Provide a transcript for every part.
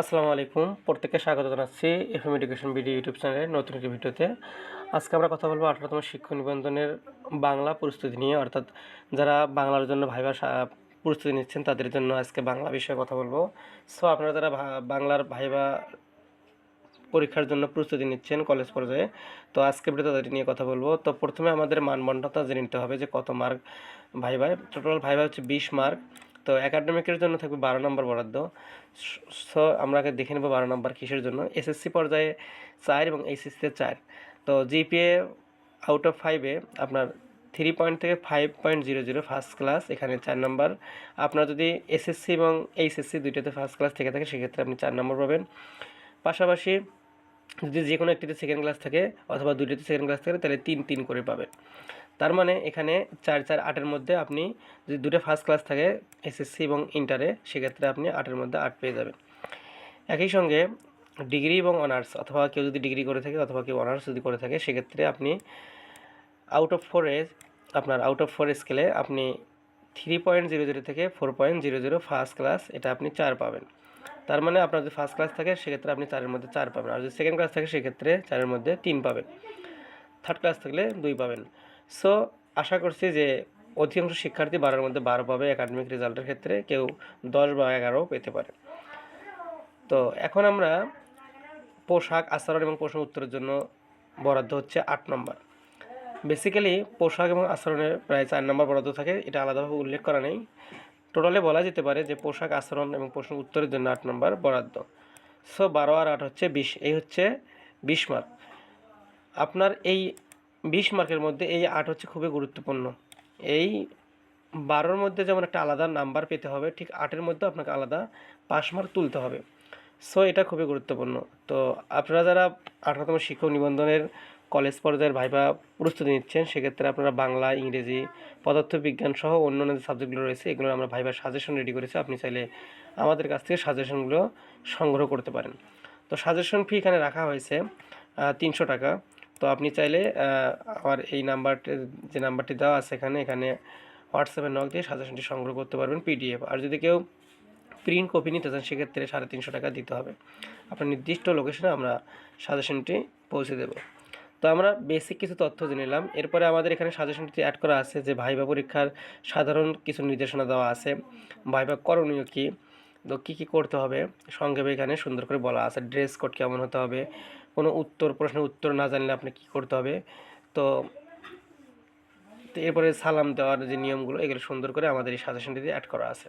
আসসালামু আলাইকুম। প্রত্যেককে স্বাগত জানাচ্ছি এফএম এডুকেশন বিডি ইউটিউব চ্যানেলের নতুন একটি ভিডিওতে। আজকে আমরা কথা বলব আঠারোতম শিক্ষক নিবন্ধনের বাংলা প্রস্তুতি নিয়ে, অর্থাৎ যারা বাংলার জন্য ভাইবা প্রস্তুতি নিচ্ছেন, তাদের জন্য আজকে বাংলা বিষয়ে কথা বলব। সো আপনারা যারা বাংলার ভাইবা পরীক্ষার জন্য প্রস্তুতি নিচ্ছেন কলেজ পর্যায়ে, তো আজকে ভিডিও তাদের নিয়ে কথা বলব। তো প্রথমে আমাদের মানবন্ধতা জেনে নিতে হবে যে কত মার্ক ভাইভায় টোটাল ভাইভা হচ্ছে বিশ মার্ক তো একাডেমিকের জন্য থাকবে বারো নম্বর বরাদ্দ। সো আমরা দেখে নেব বারো নম্বর কিসের জন্য। এসএসসি পর্যায়ে চার এবং এইচএসসিতে চার। তো জিপিএ আউট অফ ফাইভে আপনার থ্রি পয়েন্ট থেকে five point zero zero first class এখানে চার নম্বর। আপনার যদি এসএসসি এবং এইচএসসি দুইটাতে ফার্স্ট ক্লাস থেকে থাকে, সেক্ষেত্রে আপনি চার নম্বর পাবেন। পাশাপাশি যদি যে কোনো একটিতে সেকেন্ড ক্লাস থাকে অথবা দুইটিতে সেকেন্ড ক্লাস থাকে, তাহলে তিন তিন করে পাবেন। তার মানে এখানে চার চার আটের মধ্যে আপনি যদি দুটো ফার্স্ট ক্লাস থাকে এসএসসি এবং ইন্টারে সেক্ষেত্রে আপনি আটের মধ্যে আট পেয়ে যাবেন। একই সঙ্গে ডিগ্রি এবং অনার্স অথবা কেউ যদি ডিগ্রি করে থাকে অথবা কেউ অনার্স যদি করে থাকে, সেক্ষেত্রে আপনি আউট অফ ফোরে আপনার আউট অফ ফোর স্কেলে আপনি থ্রি পয়েন্ট জিরো জিরো থেকে four point zero zero first class এটা আপনি চার পাবেন। তার মানে আপনার যদি ফার্স্ট ক্লাস থাকে, সেক্ষেত্রে আপনি চারের মধ্যে চার পাবেন। আর যদি সেকেন্ড ক্লাস থাকে, সেক্ষেত্রে চারের মধ্যে তিন পাবেন। থার্ড ক্লাস থাকলে দুই পাবেন। সো আশা করছি যে অধিকাংশ শিক্ষার্থী বারোর মধ্যে বারো পাবে একাডেমিক রেজাল্টের ক্ষেত্রে। কেউ দশ বা এগারো পেতে পারে। তো এখন আমরা পোশাক আচরণ এবং প্রশ্ন উত্তরের জন্য বরাদ্দ হচ্ছে আট নম্বর। বেসিক্যালি পোশাক এবং আচরণের প্রায় চার নম্বর বরাদ্দ থাকে। এটা আলাদাভাবে উল্লেখ করা নেই। টোটালে বলা যেতে পারে যে পোশাক আচরণ এবং প্রশ্ন উত্তরের জন্য আট নম্বর বরাদ্দ। সো বারো আর আট হচ্ছে বিশ। এই হচ্ছে বিশ মার্ক আপনার এই বিশ মার্কের মধ্যে এই আট হচ্ছে খুবই গুরুত্বপূর্ণ। এই বারোর মধ্যে যেমন একটা আলাদা নাম্বার পেতে হবে, ঠিক আটের মধ্যে আপনাকে আলাদা পাস মার্ক তুলতে হবে। সো এটা খুবই গুরুত্বপূর্ণ। তো আপনারা যারা আঠারোতম শিক্ষক নিবন্ধনের কলেজ পর্যায়ের ভাইবা প্রস্তুতি নিচ্ছেন, সেক্ষেত্রে আপনারা বাংলা, ইংরেজি, পদার্থবিজ্ঞান সহ অন্যান্য যে সাবজেক্টগুলো রয়েছে, এগুলো আমরা ভাইবার সাজেশন রেডি করেছি। আপনি চাইলে আমাদের কাছ থেকে সাজেশনগুলো সংগ্রহ করতে পারেন। তো সাজেশন ফি এখানে রাখা হয়েছে তিনশো টাকা। তো আপনি চাইলে আমার এই নাম্বারটি যে নাম্বারটি দেওয়া আছে এখানে এখানে হোয়াটসঅ্যাপে নক দিয়ে সাজেশনটি সংগ্রহ করতে পারবেন পিডিএফ আর যদি কেউ প্রিন্ট কপি নিতে চান, সেক্ষেত্রে সাড়ে তিনশো টাকা দিতে হবে। আপনার নির্দিষ্ট লোকেশনে আমরা সাজেশনটি পৌঁছে দেব। তো আমরা বেসিক কিছু তথ্য নিলাম। এরপরে আমাদের এখানে সাজেশনটি অ্যাড করা আছে যে ভাইবা পরীক্ষার সাধারণ কিছু নির্দেশনা দেওয়া আছে। ভাইবা করণীয় কী? তো কী কী করতে হবে? সংক্ষেপে এখানে সুন্দর করে বলা আছে। ড্রেস কোড কেমন হতে হবে? কোনো উত্তর, প্রশ্নের উত্তর না জানলে আপনি কী করতে হবে? তো এরপরে সালাম দেওয়ার যে নিয়মগুলো, এগুলো সুন্দর করে আমাদের এই সাজেশনটিতে অ্যাড করা আছে।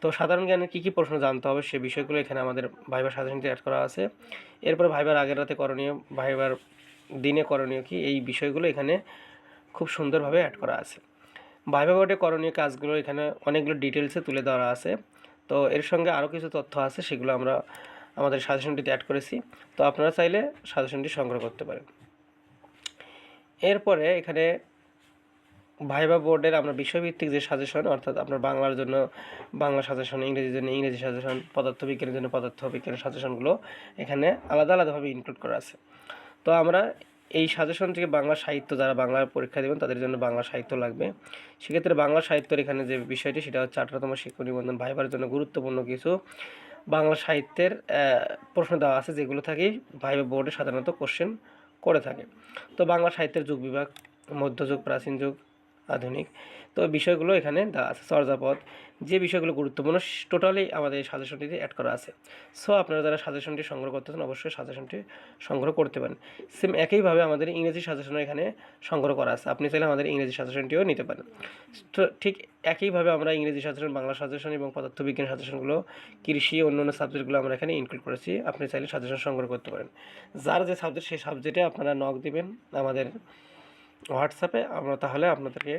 তো সাধারণ জ্ঞানের কী কী প্রশ্ন জানতে হবে সে বিষয়গুলো এখানে আমাদের ভাইবার সাজেশনটি অ্যাড করা আছে। এরপরে ভাইবার আগের রাতে করণীয়, ভাইবার দিনে করণীয় কি, এই বিষয়গুলো এখানে খুব সুন্দরভাবে অ্যাড করা আছে। ভাইবা বোর্ডে করণীয় কাজগুলো এখানে অনেকগুলো ডিটেলসে তুলে ধরা আছে। তো এর সঙ্গে আরও কিছু তথ্য আছে, সেগুলো আমরা আমাদের সাজেশনটিতে অ্যাড করেছি। তো আপনারা চাইলে সাজেশনটি সংগ্রহ করতে পারেন। এরপরে এখানে ভাইবা বোর্ডের আমরা বিষয়ভিত্তিক যে সাজেশন অর্থাৎ আপনার বাংলার জন্য, বাংলা সাজেশন ইংরেজির জন্য ইংরেজি সাজেশন পদার্থবিজ্ঞানের জন্য পদার্থবিজ্ঞানের সাজেশনগুলো এখানে আলাদা আলাদাভাবে ইনক্লুড করা আছে। তো আমরা এই সাজেশন থেকে বাংলা সাহিত্য, যারা বাংলা পরীক্ষা দেবেন, তাদের জন্য বাংলা সাহিত্য লাগবে। সেক্ষেত্রে বাংলা সাহিত্যের এখানে যে বিষয়টি, সেটা হচ্ছে আঠারোতম শিক্ষক নিবন্ধন ভাইবার জন্য গুরুত্বপূর্ণ কিছু। বাংলা সাহিত্যের প্রশ্ন দেওয়া আছে যেগুলো থাকেই ভাইভে বোর্ডে সাধারণত কোশ্চেন করে থাকে। তো বাংলা সাহিত্যের যুগ বিভাগ, মধ্যযুগ, প্রাচীন যুগ আধুনিক। তো বিষয়গুলো এখানে দেওয়া আছে চর্যাপদ যে বিষয়গুলো গুরুত্বপূর্ণ টোটালি আমাদের এই সাজেশনটিতে অ্যাড করা আছে। সো আপনারা যারা সাজেশনটি সংগ্রহ করতে চান অবশ্যই সাজেশনটি সংগ্রহ করতে পারেন। সেম একইভাবে আমাদের ইংরেজি সাজেশনও এখানে সংগ্রহ করা আছে। আপনি চাইলে আমাদের ইংরেজি সাজেশনটিও নিতে পারেন। তো ঠিক একইভাবে আমরা ইংরেজি সাজেশন বাংলা সাজেশন এবং পদার্থবিজ্ঞান সাজেশনগুলো কৃষি, অন্যান্য সাবজেক্টগুলো আমরা এখানে ইনক্লুড করেছি। আপনি চাইলে সাজেশন সংগ্রহ করতে পারেন। যার যে সাবজেক্ট সেই সাবজেক্টে আপনারা নক দেবেন আমাদের হোয়াটসঅ্যাপে আমরা তাহলে আপনাদেরকে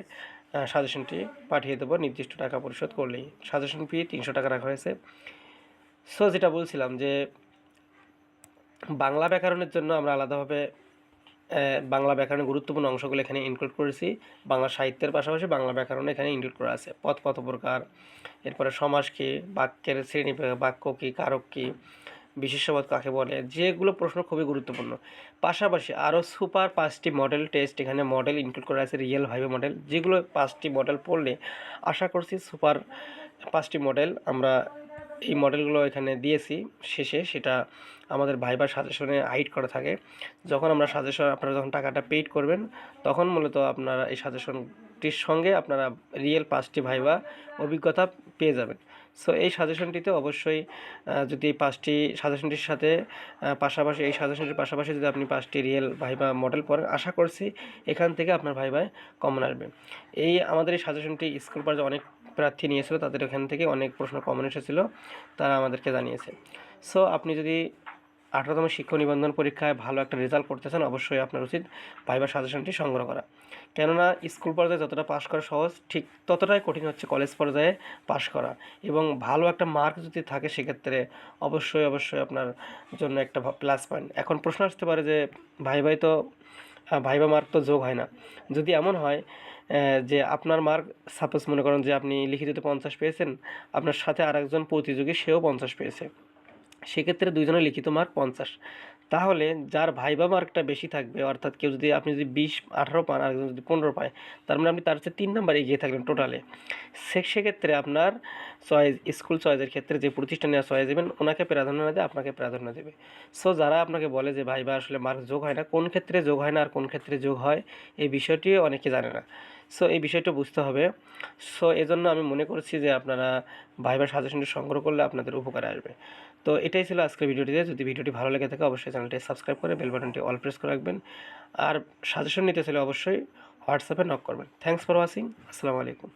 সাজেশনটি পাঠিয়ে দেবো, নির্দিষ্ট টাকা পরিশোধ করলেই। সাজেশন ফি তিনশো টাকা রাখা হয়েছে। সো যেটা বলছিলাম যে, বাংলা ব্যাকরণের জন্য আমরা আলাদাভাবে বাংলা ব্যাকরণের গুরুত্বপূর্ণ অংশগুলো এখানে ইনক্লুড করেছি। বাংলা সাহিত্যের পাশাপাশি বাংলা ব্যাকরণ এখানে ইনক্লুড করা আছে। পথ কত প্রকার, এরপরে সমাজ কী, বাক্যের শ্রেণি, বাক্য কী, কারক কী বিশেষপদ কাকে বলে, যেগুলো প্রশ্ন খুবই গুরুত্বপূর্ণ। পাশাপাশি আরও সুপার পাঁচটি মডেল টেস্ট এখানে মডেল ইনক্লুড করা আছে রিয়েল ভাইবে মডেল যেগুলো পাঁচটি মডেল পড়লে আশা করছি সুপার পাঁচটি মডেল আমরা এই মডেলগুলো এখানে দিয়েছি শেষে, সেটা আমাদের ভাইবার সাজেশনে হাইড করা থাকে। যখন আমরা সাজেশন আপনারা যখন টাকাটা পেইড করবেন, তখন মূলত আপনারা এই সাজেশনটির সঙ্গে আপনারা রিয়েল পাঁচটি ভাইবা অভিজ্ঞতা পেয়ে যাবেন। সো এই সাজেশনটিতে অবশ্যই যদি এই পাঁচটি সাজেশনটির সাথে পাশাপাশি, এই সাজেশনটির পাশাপাশি যদি আপনি পাঁচটি রিয়েল ভাইবা মডেল পড়েন, আশা করছি এখান থেকে আপনার ভাইবায় কমন আসবে। এই আমাদের এই সাজেশনটি স্কুল পর্যায়ে অনেক প্রার্থী নিয়েছিল, তাদের এখান থেকে অনেক প্রশ্ন কমন এসেছিল, তারা আমাদেরকে জানিয়েছে। সো আপনি যদি আঠারোতম শিক্ষক নিবন্ধন পরীক্ষায় ভালো একটা রেজাল্ট করতে চান, অবশ্যই আপনার উচিত ভাইবার সাজেশনটি সংগ্রহ করা। কেননা স্কুল পর্যায়ে যতটা পাশ করা সহজ, ঠিক ততটাই কঠিন হচ্ছে কলেজ পর্যায়ে পাশ করা। এবং ভালো একটা মার্ক যদি থাকে সেক্ষেত্রে অবশ্যই অবশ্যই আপনার জন্য একটা প্লাস পয়েন্ট এখন প্রশ্ন আসতে পারে যে, ভাই ভাই তো ভাইবা মার্ক তো যোগ হয় না। যদি এমন হয় যে আপনার মার্ক সাপোজ মনে করেন যে আপনি লিখিততে পঞ্চাশ পেয়েছেন, আপনার সাথে আরেকজন প্রতিযোগী সেও পঞ্চাশ পেয়েছে। সেক্ষেত্রে দুইজনের লিখিত মার্ক পঞ্চাশ। তাহলে যার ভাইবা মার্কটা বেশি থাকবে, অর্থাৎ কেউ যদি, আপনি যদি বিশ, আঠারো পান, আর যদি পনেরো পায়, তার মানে আপনি তার চেয়ে তিন নাম্বার এগিয়ে থাকলেন টোটালে সে, সেক্ষেত্রে আপনার চয়েস স্কুল চয়েসের ক্ষেত্রে যে প্রতিষ্ঠানে চয়েস দেবেন, ওনাকে প্রাধান্য না দেবে আপনাকে প্রাধান্য দেবে। সো যারা আপনাকে বলে যে ভাইবা আসলে মার্ক যোগ হয় না, কোন ক্ষেত্রে যোগ হয় না, আর কোন ক্ষেত্রে যোগ হয়, এই বিষয়টিও অনেকে জানে না। সো এই বিষয়টা বুঝতে হবে। সো এজন্য আমি মনে করছি যে আপনারা ভাইবার সাজেশনটি সংগ্রহ করলে আপনাদের উপকারে আসবে। তো এটাই ছিল আজকের ভিডিওটিতে যদি ভিডিওটি ভালো লেগে থাকে, অবশ্যই চ্যানেলটি সাবস্ক্রাইব করে বেল বাটনটি অল প্রেস করে রাখবেন। আর সাজেশন নিতে চাইলে অবশ্যই হোয়াটসঅ্যাপে নক করবেন। থ্যাংকস ফর ওয়াচিং আসসালামু আলাইকুম।